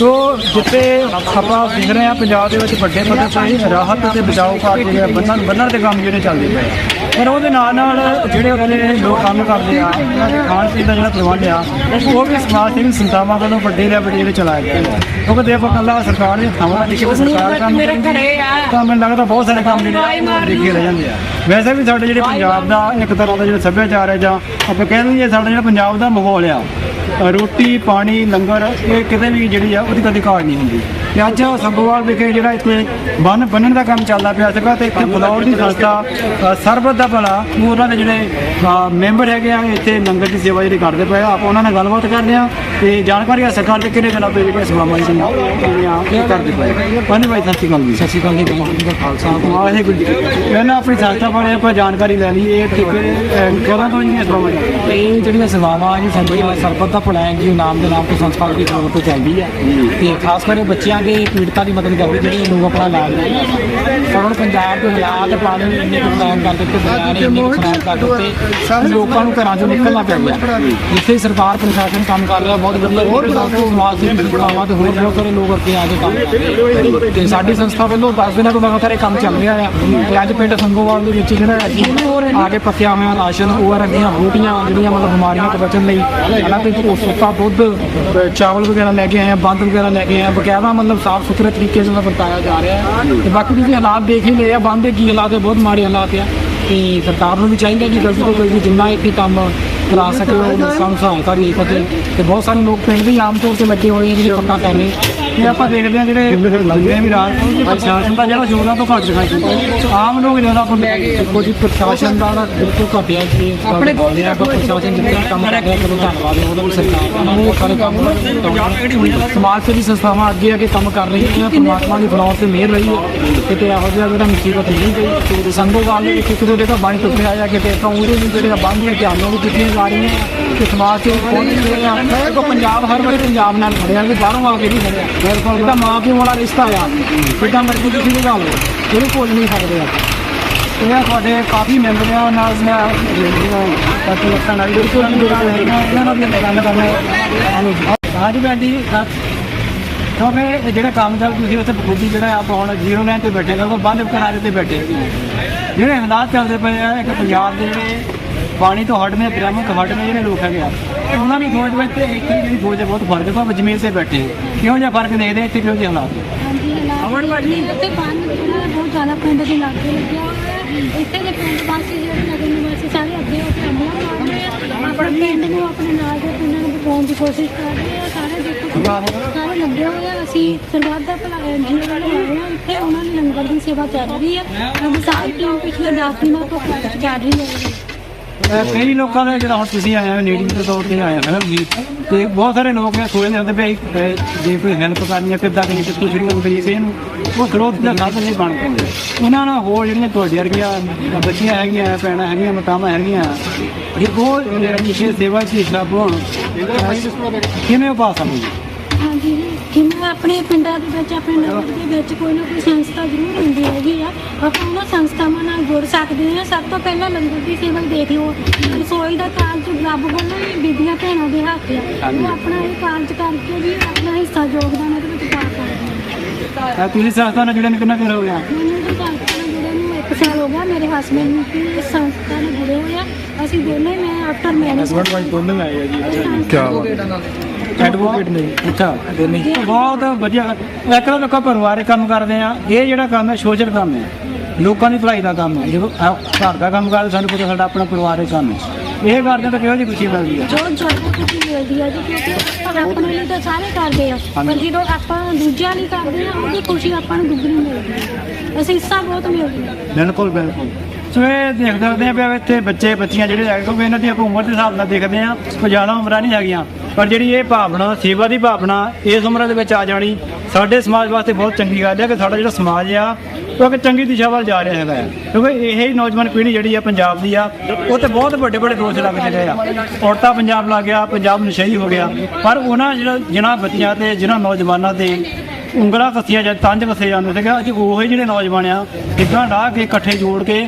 ਸੋ ਜਿੱਥੇ ਆਪਾਂ ਦੇਖ ਰਹੇ ਹਾਂ ਪੰਜਾਬ ਦੇ ਵਿੱਚ ਵੱਡੇ ਪੱਧਰ ਤੇ ਰਾਹਤ ਤੇ ਬਚਾਓ ਕਾਰਜ ਜਿਹੜੇ ਆ, ਬੰਨਣ ਬੰਨਣ ਦੇ ਕੰਮ ਜਿਹੜੇ ਚੱਲਦੇ ਪਏ ਆ। ਪਰ ਉਹਦੇ ਨਾਲ ਨਾਲ ਜਿਹੜੇ ਉਹਦੇ ਲੋਕ ਕੰਮ ਕਰਦੇ ਆ ਉਹਨਾਂ ਦੇ ਖਾਣ ਪੀਣ ਦਾ ਜਿਹੜਾ ਪ੍ਰਬੰਧ ਆ ਉਹ ਵੀ ਸਮਾਜ ਸੇਵੀ ਸੰਸਥਾਵਾਂ ਵੱਲੋਂ ਵੱਡੇ ਲੈਵਲ ਤੇ ਜਿਹੜੇ ਚਲਾਏ ਗਏ ਆ ਕਿਉਂਕਿ ਦੇਖੋ ਕੱਲਾ ਸਰਕਾਰ ਨੇ ਥਾਵਾਂ ਲਿਖੇ ਤੇ ਸਰਕਾਰ ਕੰਮ ਆ। ਤਾਂ ਮੈਨੂੰ ਲੱਗਦਾ ਬਹੁਤ ਸਾਰੇ ਕੰਮ ਜਿਹੜੇ ਦੇਖੇ ਰਹਿ ਜਾਂਦੇ ਆ। ਵੈਸੇ ਵੀ ਸਾਡੇ ਜਿਹੜੇ ਪੰਜਾਬ ਦਾ ਇੱਕ ਤਰ੍ਹਾਂ ਦਾ ਜਿਹੜਾ ਸੱਭਿਆਚਾਰ ਹੈ ਜਾਂ ਆਪਾਂ ਕਹਿ ਲਈਏ ਸਾਡਾ ਜਿਹੜਾ ਪੰਜਾਬ ਦਾ ਮਾਹੌਲ ਆ ਰੋਟੀ ਪਾਣੀ ਲੰਗਰ ਇਹ ਕਿਤੇ ਵੀ ਜਿਹੜੀ ਆ ਉਹਦੀ ਕਦੇ ਘਾਟ ਨਹੀਂ ਹੁੰਦੀ। ਤੇ ਅੱਜ ਸੰਗੋਵਾਲ ਵਿਖੇ ਜਿਹੜਾ ਇੱਥੇ ਬੰਨ ਬੰਨਣ ਦਾ ਕੰਮ ਚੱਲਦਾ ਪਿਆ ਸੀਗਾ ਤੇ ਇੱਥੇ ਫਲੌਰ ਦੀ ਸੰਸਥਾ ਸਰਬਤ ਦਾ ਭਲਾ ਉਹ ਉਹਨਾਂ ਦੇ ਜਿਹੜੇ ਮੈਂਬਰ ਹੈਗੇ ਆ ਇੱਥੇ ਲੰਗਰ ਦੀ ਸੇਵਾ ਜਿਹੜੀ ਕਰਦੇ ਪਏ ਆ। ਆਪਾਂ ਉਹਨਾਂ ਨਾਲ ਗੱਲਬਾਤ ਕਰਦੇ ਆ ਤੇ ਜਾਣਕਾਰੀ ਹਾਸਲ ਕਰਦੇ ਕਿਹੜੇ ਦਿਨਾਂ ਤੋਂ ਜਿਹੜੀਆਂ ਸੇਵਾਵਾਂ ਜਿਹੜੀਆਂ ਇਹ ਕਰਦੇ ਪਏ ਪੰਜ ਭਾਈ ਸਤਿ ਸ਼੍ਰੀ ਅਕਾਲ ਜੀ। ਸਤਿ ਸ਼੍ਰੀ ਅਕਾਲ ਜੀ ਕਾ ਖਾਲਸਾ। ਵਾਹਿਗੁਰੂ ਜੀ ਮੈਂ ਨਾ ਆਪਣੀ ਸੰਸਥਾ ਬਾਰੇ ਆਪਾਂ ਜਾਣਕਾਰੀ ਲੈ ਲਈ ਇਹ ਠੇਕੇ ਅਹ, ਕਦੋਂ ਤੋਂ ਜਿਹੜੀਆਂ ਸੇਵਾਵਾਂ ਜੀ ਇਹ ਜਿਹੜੀਆਂ ਸੇਵਾਵਾਂ ਜੀ ਸਰਬਤ ਦਾ ਭਲਾ ਜੀ ਨਾਮ ਦੇ ਨਾਮ ਤੋਂ ਸੰਸਥਾ ਦੀ ਤੌਰ ਤੇ ਚੱਲਦੀ ਹੈ। ਤੇ ਖਾਸ ਕਰਕੇ ਬੱਚਿਆਂ ਦੇ ਪੀੜਤਾਂ ਦੀ ਮਦਦ ਕਰਦੀ ਜਿਹੜੇ ਲੋਕ ਆਪਣਾ ਇਲਾਜ ਕਰਾਉਂਦੇ ਪਰ ਹੁਣ ਪੰਜਾਬ ਦੇ ਹਾਲਾਤ ਪਾਣੀ ਇੰਨੇ ਨੁਕਸਾਨ ਕਰ ਦਿੱਤੇ ਦੁਨੀਆ ਨੇ ਇੰਨੇ ਕਰ ਦਿੱਤੇ ਲੋਕਾਂ ਨੂੰ ਘਰਾਂ ਚੋਂ ਨਿਕਲਣਾ ਪੈ ਗਿਆ। ਜਿੱਥੇ ਸਰਕਾਰ ਪ੍ਰਸ਼ਾਸਨ ਕੰਮ ਕਰ ਰਿਹਾ ਬਹੁਤ ਵਧੀਆ ਹੋਰ ਸਮਾਜ ਦੀ ਭਲਾਵਾਂ ਤੇ ਹੋਰ ਬਹੁਤ ਸਾਰੇ ਲੋਕ ਅੱਗੇ ਆ ਕੇ ਕੰਮ ਕਰ ਰਹੇ। ਤੇ ਸਾਡੀ ਸੰਸਥਾ ਵੱਲੋਂ 10 ਦਿਨਾਂ ਤੋਂ ਲਗਾਤਾਰ ਇਹ ਕੰਮ ਚੱਲ ਰਿਹਾ ਆ। ਤੇ ਅੱਜ ਪਿੰਡ ਸੰਗੋਵਾਲ ਦੇ ਵਿੱਚ ਜਿਹੜਾ ਅਸੀਂ ਆ ਕੇ ਪੱਕਿਆ ਹੋਇਆ ਰਾਸ਼ਨ ਉਹ ਰੱਖੀਆਂ ਬੂਟੀਆਂ ਜਿਹੜੀਆਂ ਮਤਲਬ ਬਿਮਾਰੀਆਂ ਤੋਂ ਬਚਣ ਲਈ ਹਾਲਾਂਕਿ ਉਹ ਸੁੱਕਾ ਦੁੱਧ ਚਾਵਲ ਵਗੈਰਾ ਲੈ ਕੇ ਆਏ ਆ ਬੰਦ ਵਗੈਰਾ ਲੈ ਕੇ ਆਏ ਆ ਬਕਾਇਦਾ ਮਤਲਬ ਮਤਲਬ ਸਾਫ਼ ਸੁਥਰੇ ਤਰੀਕੇ ਨਾਲ ਵਰਤਾਇਆ ਜਾ ਰਿਹਾ ਹੈ। ਤੇ ਬਾਕੀ ਤੁਸੀਂ ਹਾਲਾਤ ਦੇਖ ਹੀ ਲਏ ਆ, ਬੰਦ ਦੇ ਕੀ ਹਾਲਾਤ ਹੈ, ਬਹੁਤ ਮਾੜੇ ਹਾਲਾਤ ਆ। ਤੇ ਸਰਕਾਰ ਨੂੰ ਵੀ ਚਾਹੀਦਾ ਕਿ ਜਲਦੀ ਤੋਂ ਜਲਦੀ ਜਿੰਨਾ ਇੱਥੇ ਕੰਮ ਕਰਾ ਸਕੇ ਉਹ ਲੋਕਾਂ ਨੂੰ ਸਹਾਇਤਾ ਦੇ। ਸਕੇ ਤੇ ਬਹੁਤ ਸਾਰੇ ਲੋਕ ਪਿੰਡ ਵੀ ਆਮ ਤੌਰ ਤੇ ਲੱਗੇ ਹੋਏ ਆ ਜਿਹੜੇ ਪੱਕਾ ਕਰ ਰਹੇ ਇਹ ਆਪਾਂ ਦੇਖਦੇ ਹਾਂ ਜਿਹੜੇ ਲੱਗਦੇ ਆ ਵੀ ਰਾਤ ਪ੍ਰਸ਼ਾਸਨ ਦਾ ਜਿਹੜਾ ਯੋਗਦਾਨ ਤੋਂ ਘੱਟ ਦਿਖਾਈ ਦਿੰਦਾ। ਆਮ ਲੋਕ ਜ਼ਿਆਦਾ ਆਪਾਂ ਦੇਖੋ ਜੀ ਪ੍ਰਸ਼ਾਸਨ ਦਾ ਨਾ ਬਿਲਕੁਲ ਘਟਿਆ ਜੀ। ਆਪਣੇ ਕੋਲ ਨੇ ਆਪਾਂ ਪ੍ਰਸ਼ਾਸਨ ਜਿੱਦਾਂ ਕੰਮ ਕਰ ਰਿਹਾ ਚਲੋ ਧੰਨਵਾਦ ਹੈ ਉਹਦਾ ਵੀ ਸਰਕਾਰ ਦਾ ਉਹ ਸਾਰੇ ਕੰਮ ਸਮਾਜ ਸੇਵੀ ਸੰਸਥਾਵਾਂ ਅੱਗੇ ਅੱਗੇ ਕੰਮ ਕਰ ਰਹੀਆਂ ਪਰਮਾਤਮਾ ਦੀ ਫਲਾਉਰ ਤੇ ਮਿਹਰ ਰਹੀ ਹੈ। ਕਿਤੇ ਇਹੋ ਜਿਹਾ ਜਿਹੜਾ ਮੁਸੀਬਤ ਨਹੀਂ ਗਈ। ਤੇ ਸੰਗੋਵਾਲ ਦੇ ਵਿੱਚ ਇੱਕ ਦੋ ਜਗ੍ਹਾ ਬਾਣੀ ਟੁੱਟਿਆ ਆ ਕਿਤੇ ਤਾਂ ਉਹਦੇ ਜਿਹੜੇ ਬੰਦ ਦੀਆਂ ਧਿਆਨਾਂ ਵੀ ਕੀਤੀਆਂ ਰਹੀਆਂ ਤੇ ਸਮਾਜ ਸੇਵੀ ਪਹੁੰਚ ਰਹੇ ਆ। ਦੇਖੋ ਪੰਜਾਬ ਹਰ ਵਾਰੀ ਪੰਜਾਬ ਨਾਲ ਖੜਿਆ ਕਿ ਬਾਹਰੋਂ ਆ ਕੇ ਨਹੀਂ ਖੜਿਆ। ਬਿਲਕੁਲ ਇਹਦਾ ਮਾਂ ਪਿਓ ਵਾਲਾ ਰਿਸ਼ਤਾ ਆ ਜਿੱਦਾਂ ਮਰਜ਼ੀ ਤੁਸੀਂ ਲਗਾ ਲਓ ਇਹਨੂੰ ਭੁੱਲ ਨਹੀਂ ਸਕਦੇ ਆਪਾਂ ਇਹ ਤੁਹਾਡੇ ਕਾਫੀ ਮੈਂਬਰ ਆ ਨਾਲ ਮੈਂ ਕਾਫੀ ਲੋਕਾਂ ਨਾਲ ਵੀ ਕੋਈ ਇਹਨਾਂ ਨਾਲ ਵੀ ਗੱਲ ਕਰਨਾ ਹਾਂਜੀ। ਜੀ ਕਿਉਂਕਿ ਜਿਹੜਾ ਕੰਮ ਚੱਲ ਤੁਸੀਂ ਉੱਥੇ ਬਖੂਬੀ ਜਿਹੜਾ ਆਪਾਂ ਹੁਣ ਜ਼ੀਰੋ ਲਾਈਨ ਤੇ ਬੈਠੇ ਲੋਕ ਬੰਦ ਕਿਨਾਰੇ ਤੇ ਬੈਠੇ। ਜਿਹੜੇ ਹਾਲਾਤ ਚੱਲਦੇ ਪਏ ਆ ਇੱਕ ਪੰਜਾਬ ਦੇ ਜਿਹੜੇ ਪਾਣੀ ਤੋਂ ਹਟਵੇਂ ਪ੍ਰਮੁੱਖ ਹਟਵੇਂ ਜਿਹੜੇ ਲੋਕ ਹੈਗੇ ਆ ਉਹਨਾਂ ਦੀ ਸੋਚ ਵਿੱਚ ਤੇ ਇੱਥੇ ਜਿਹੜੀ ਸੋਚ ਹੈ ਬਹੁਤ ਫ਼ਰਕ ਹੈ ਭਾਵੇਂ ਜ਼ਮੀਨ ਤੇ ਬੈਠੇ ਕਿਉਂ ਜਿਹਾ ਫ਼ਰਕ ਦੇਖਦੇ ਇੱਥੇ ਕਿਉਂ ਜਿਹੇ ਹਾਲਾਤ ਅਮਨ ਭਾਜੀ। ਇੱਥੇ ਜਿਹੜਾ ਬਹੁਤ ਜ਼ਿਆਦਾ ਪਿੰਡ ਦੇ ਲਾਗੇ ਲੱਗਿਆ ਹੋਇਆ ਹੈ। ਇੱਥੇ ਦੇ ਪਿੰਡ ਵਾਸੀ ਜਿਹੜੇ ਨਗਰ ਨਿਵਾਸੀ ਸਾਰੇ ਅੱਗੇ ਹੋ ਕੇ ਹਮਲਾ ਮਾਰ ਰਹੇ ਆ ਆਪਣੇ ਪਿੰਡ ਨੂੰ ਆਪਣੇ ਨਾਲ ਦੇ ਪਿੰਡਾਂ ਨੂੰ ਬਚਾਉਣ ਦੀ ਕੋਸ਼ਿਸ਼ ਕਰ ਰਹੇ ਆ। ਸਾਰੇ ਦੇਖੋ ਸਾਰੇ ਲੱਗੇ ਹੋਏ ਆ। ਅਸੀਂ ਸਰਬੱਤ ਦਾ ਭਲਾ ਐਨਜੀਓ ਵਾਲੇ ਆਏ ਆ। ਇੱਥੇ ਉਹਨਾਂ ਦੀ ਲੰਗਰ ਦੀ ਸੇਵਾ ਚੱਲ ਰਹੀ ਹੈ। ਸਾਡੀ ਸਾਰੀ ਟੀਮ ਪਿਛਲੇ 10 ਦਿਨਾਂ ਤੋਂ ਚੱਲ ਰਹੀ ਹੈ। ਅਹ ਕਈ ਲੋਕਾਂ ਦੇ ਜਿਹੜਾ ਹੁਣ ਤੁਸੀਂ ਆਏ ਹੋ ਨੀਡੀ ਦੇ ਤੌਰ ਤੇ ਆਏ ਹੋ ਜੀ, ਤੇ ਬਹੁਤ ਸਾਰੇ ਲੋਕ ਇਹ ਸੋਚਦੇ ਹੁੰਦੇ ਵੀ ਅਹ ਜੇ ਕੋਈ ਹੈਲਪ ਕਰਨੀ ਹੈ, ਕਿੱਦਾਂ ਕਰੀ ਤੇ ਕੁਝ ਨਹੀਂ ਕਰੀ ਕਿਸੇ ਨੂੰ ਉਹ ਗਰੋਥ ਦਾ ਸਾਧਨ ਨਹੀਂ ਬਣ ਪਾਉਂਦੇ। ਉਹਨਾਂ ਨਾਲ ਹੋਰ ਜਿਹੜੀਆਂ ਤੁਹਾਡੇ ਵਰਗੀਆਂ ਬੱਚੀਆਂ ਹੈਗੀਆਂ, ਭੈਣਾਂ ਹੈਗੀਆਂ, ਮਤਾਵਾਂ ਹੈਗੀਆਂ ਇਹ ਉਹ ਜਿਹੜੀ ਸੇਵਾ ਚ ਹਿੱਸਾ ਪਾਉਣ, ਕਿਵੇਂ ਪਾ ਸਕਦੇ? ਹਾਂਜੀ ਜਿਵੇਂ ਆਪਣੇ ਪਿੰਡਾਂ ਦੇ ਵਿੱਚ ਆਪਣੇ ਨਗਰ ਦੇ ਵਿੱਚ ਕੋਈ ਨਾ ਕੋਈ ਸੰਸਥਾ ਜ਼ਰੂਰ ਹੁੰਦੀ ਹੈਗੀ ਆ। ਆਪਾਂ ਉਹਨਾਂ ਸੰਸਥਾਵਾਂ ਨਾਲ ਜੁੜ ਸਕਦੇ ਹਾਂ। ਸਭ ਤੋਂ ਪਹਿਲਾਂ ਲੰਗਰ ਦੀ ਸੇਵਾ ਹੀ ਦੇਖ ਲਓ। ਰਸੋਈ ਦਾ ਕਾਰਜ ਰੱਬ ਵੱਲੋਂ ਹੀ ਬੀਬੀਆਂ ਭੈਣਾਂ ਦੇ ਹੱਥ ਆ। ਉਹ ਆਪਣਾ ਇਹ ਕਾਰਜ ਕਰਕੇ ਵੀ ਆਪਣਾ ਹਿੱਸਾ ਯੋਗਦਾਨ ਇਹਦੇ ਵਿੱਚ ਪਾ ਸਕਦੇ ਆ। ਤੁਸੀਂ ਸੰਸਥਾ ਨਾਲ ਜੁੜੇ ਨੂੰ ਕਿੰਨਾ ਚਿਰ ਹੋ ਗਿਆ? ਮੈਨੂੰ ਤਾਂ ਸੰਸਥਾ ਨਾਲ ਜੁੜੇ ਨੂੰ ਇੱਕ ਸਾਲ ਹੋ ਗਿਆ। ਮੇਰੇ ਹਸਬੰਦ ਨੂੰ ਵੀ ਇਸ ਸੰਸਥਾ ਨਾਲ ਜੁੜੇ ਹੋਏ ਆ। ਅਸੀਂ ਦੋਨੇ ਮੈਂ ਆਫਟਰ ਮੈਰਿਜ ਐਡਵੋਕੇਟ ਨੇ ਅੱਛਾ ਦੋਨੇ ਬਹੁਤ ਵਧੀਆ। ਇੱਕ ਤਾਂ ਲੋਕਾਂ ਪਰਿਵਾਰਿਕ ਕੰਮ ਕਰਦੇ ਆ। ਇਹ ਜਿਹੜਾ ਕੰਮ ਹੈ ਸੋਸ਼ਲ ਕੰਮ ਹੈ। ਲੋਕਾਂ ਦੀ ਭਲਾਈ ਦਾ ਕੰਮ ਹੈ। ਜਦੋਂ ਆਹ ਘਰ ਦਾ ਕੰਮ ਕਰਦੇ ਸਾਨੂੰ ਪਤਾ ਸਾਡਾ ਆਪਣਾ ਪਰਿਵਾਰਿਕ ਕੰਮ ਹੈ। ਇਹ ਕਰਦੇ ਤਾਂ ਕਿਹੋ ਜਿਹੀ ਖੁਸ਼ੀ ਮਿਲਦੀ ਹੈ? ਜੋ ਖੁਸ਼ੀ ਮਿਲਦੀ ਹੈ ਜੀ ਕਿਉਂਕਿ ਆਪਾਂ ਆਪਣੇ ਲਈ ਤਾਂ ਸਾਰੇ ਕਰਦੇ ਆ। ਪਰ ਜਦੋਂ ਆਪਾਂ ਦੂਜਿਆਂ ਲਈ ਕਰਦੇ ਆ ਉਹਦੀ ਖੁਸ਼ੀ ਆਪਾਂ ਨੂੰ ਦੁੱਗਣੀ ਮਿਲਦੀ ਹੈ। ਅਸੀਸਾਂ ਬਹੁਤ ਮਿਲਦੀਆਂ ਬਿਲਕੁਲ ਬਿਲਕੁਲ। ਸੋ ਇਹ ਦੇਖ ਸਕਦੇ ਆ ਵੀ ਇੱਥੇ ਬੱਚੇ ਬੱਚੀਆਂ ਜਿਹੜੇ ਹੈਗੇ ਕਿਉਂਕਿ ਇਹਨਾਂ ਦੀ ਆਪਾਂ ਉਮਰ ਦੇ ਹਿਸਾਬ ਨਾਲ ਦੇਖਦੇ ਆ ਕੋਈ ਜ਼ਿਆਦਾ ਉਮਰਾਂ ਨਹੀਂ ਹੈਗੀਆਂ। ਪਰ ਜਿਹੜੀ ਇਹ ਭਾਵਨਾ, ਸੇਵਾ ਦੀ ਭਾਵਨਾ ਇਸ ਉਮਰ ਦੇ ਵਿੱਚ ਆ ਜਾਣੀ, ਸਾਡੇ ਸਮਾਜ ਵਾਸਤੇ ਬਹੁਤ ਚੰਗੀ ਗੱਲ ਹੈ ਕਿ ਸਾਡਾ ਜਿਹੜਾ ਸਮਾਜ ਆ, ਉਹ ਇੱਕ ਚੰਗੀ ਦਿਸ਼ਾ ਵੱਲ ਜਾ ਰਿਹਾ ਹੈਗਾ ਹੈ। ਕਿਉਂਕਿ ਇਹ ਹੀ ਨੌਜਵਾਨ ਪੀੜ੍ਹੀ ਜਿਹੜੀ ਆ ਪੰਜਾਬ ਦੀ ਆ, ਉਹ ਤੇ ਬਹੁਤ ਵੱਡੇ ਵੱਡੇ ਦੋਸ਼ ਲੱਗਦੇ ਰਹੇ ਆ। ਔਰਤਾਂ ਪੰਜਾਬ ਲੱਗ ਗਿਆ, ਪੰਜਾਬ ਨਸ਼ਈ ਹੋ ਗਿਆ। ਪਰ ਉਹਨਾਂ ਜਿਹੜਾ ਜਿਨ੍ਹਾਂ ਬੱਚਿਆਂ ਤੇ, ਜਿਨ੍ਹਾਂ ਨੌਜਵਾਨਾਂ ਤੇ ਉਂਗਲਾਂ ਕੱਸੀਆਂ ਜਾਂ ਤੰਜ ਕੱਸੇ ਜਾਂਦੇ ਸੀਗੇ ਅੱਜ ਉਹੀ ਜਿਹੜੇ ਨੌਜਵਾਨ ਆ ਇਦਾਂ ਢਾਹ ਕੇ ਇਕੱਠੇ ਜੋੜ ਕੇ,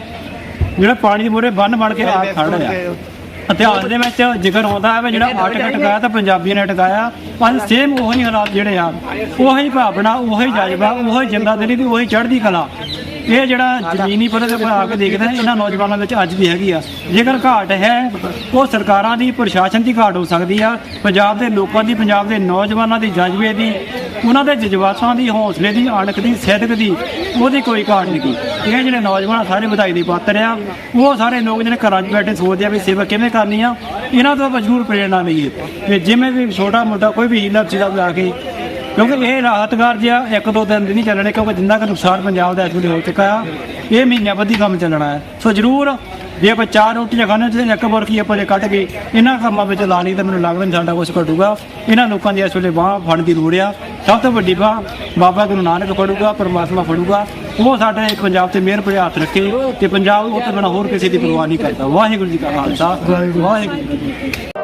ਜਿਹੜਾ ਪਾਣੀ ਦੇ ਮੂਹਰੇ ਬੰਨ ਬਣ ਕੇ ਆ ਖੜ ਰਿਹਾ ਇਤਿਹਾਸ ਦੇ ਵਿੱਚ ਜ਼ਿਕਰ ਹੁੰਦਾ ਹੈ ਵੀ ਜਿਹੜਾ ਆਟਕ ਟਕਾਇਆ ਤਾਂ ਪੰਜਾਬੀਆਂ ਨੇ ਟਕਾਇਆ ਅੱਜ ਸੇਮ ਉਹੀ ਹਾਲਾਤ ਜਿਹੜੇ ਆ ਉਹੀ ਭਾਵਨਾ ਉਹੀ ਜਜ਼ਬਾ ਉਹੀ ਜਿੰਦਾ ਦਿਲੀ ਦੀ ਉਹੀ ਚੜ੍ਹਦੀ ਕਲਾ। ਇਹ ਜਿਹੜਾ ਜ਼ਮੀਨੀ ਪੱਧਰ ਤੇ ਬਣਾ ਕੇ ਦੇਖਦੇ ਇਹਨਾਂ ਨੌਜਵਾਨਾਂ ਵਿੱਚ ਅੱਜ ਵੀ ਹੈਗੀ ਆ। ਜੇਕਰ ਘਾਟ ਹੈ, ਉਹ ਸਰਕਾਰਾਂ ਦੀ, ਪ੍ਰਸ਼ਾਸਨ ਦੀ ਘਾਟ ਹੋ ਸਕਦੀ ਆ। ਪੰਜਾਬ ਦੇ ਲੋਕਾਂ ਦੀ, ਪੰਜਾਬ ਦੇ ਨੌਜਵਾਨਾਂ ਦੀ, ਜਜ਼ਬੇ ਦੀ, ਉਹਨਾਂ ਦੇ ਜਜ਼ਬਾਤਾਂ ਦੀ, ਹੌਸਲੇ ਦੀ ਅਣਖ ਦੀ ਸਿੱਧਕ ਦੀ, ਉਹਦੀ ਕੋਈ ਘਾਟ ਨਹੀਂ ਗੀ। ਇਹ ਜਿਹੜੇ ਨੌਜਵਾਨ ਸਾਰੇ ਵਧਾਈ ਦੇ ਪਾਤਰ ਆ, ਉਹ ਸਾਰੇ ਲੋਕ ਜਿਹੜੇ ਘਰਾਂ 'ਚ ਬੈਠੇ ਸੋਚਦੇ ਆ ਵੀ ਸੇਵਾ ਕਿਵੇਂ ਕਰਨੀ ਆ, ਇਹਨਾਂ ਤੋਂ ਮਜਬੂਰ ਪ੍ਰੇਰਣਾ ਲਈਏ ਕਿ ਜਿਵੇਂ ਵੀ ਛੋਟਾ ਮੋਟਾ ਕੋਈ ਵੀ ਹੀਲਾ ਚੀਜ਼ਾ ਬਣਾ ਕੇ ਕਿਉਂਕਿ ਇਹ ਰਾਹਤਗਾਰ ਜਿਹਾ ਇੱਕ ਦੋ ਦਿਨ ਦੀ ਨਹੀਂ ਚੱਲਣੇ, ਕਿਉਂਕਿ ਜਿੰਨਾ ਕੁ ਨੁਕਸਾਨ ਪੰਜਾਬ ਦਾ ਇਸ ਵੇਲੇ ਹੋ ਚੁੱਕਾ ਆ, ਇਹ ਮਹੀਨਿਆਂ ਬੱਧੀ ਕੰਮ ਚੱਲਣਾ ਹੈ। ਸੋ ਜ਼ਰੂਰ ਜੇ ਆਪਾਂ ਚਾਰ ਰੋਟੀਆਂ ਖਾਣੇ ਤੇ ਇੱਕ ਬਰਫੀ ਆਪਾਂ ਜੇ ਕੱਢ ਕੇ ਇਹਨਾਂ ਕੰਮਾਂ ਵਿੱਚ ਲਾ ਲਈ, ਤਾਂ ਮੈਨੂੰ ਲੱਗਦਾ ਨਹੀਂ ਸਾਡਾ ਕੁਝ ਘਟੂਗਾ। ਇਹਨਾਂ ਲੋਕਾਂ ਦੀ ਇਸ ਵੇਲੇ ਬਾਹ ਫੜਨ ਦੀ ਲੋੜ ਆ। ਸਭ ਤੋਂ ਵੱਡੀ ਬਾਹ ਬਾਬਾ ਗੁਰੂ ਨਾਨਕ ਫੜੂਗਾ, ਪਰਮਾਤਮਾ ਫੜੂਗਾ। ਉਹ ਸਾਡੇ ਪੰਜਾਬ ਤੇ ਮਿਹਰ ਭਰੇ ਹੱਥ ਰੱਖੇ ਤੇ ਪੰਜਾਬ ਉਹ ਤੋਂ ਬਿਨਾਂ ਹੋਰ ਕਿਸੇ ਦੀ ਪਰਵਾਹ ਨਹੀਂ ਕਰਦਾ। ਵਾਹਿਗੁਰੂ ਜੀ ਕਾ ਖਾਲਸਾ, ਵਾਹਿਗੁਰੂ ਜੀ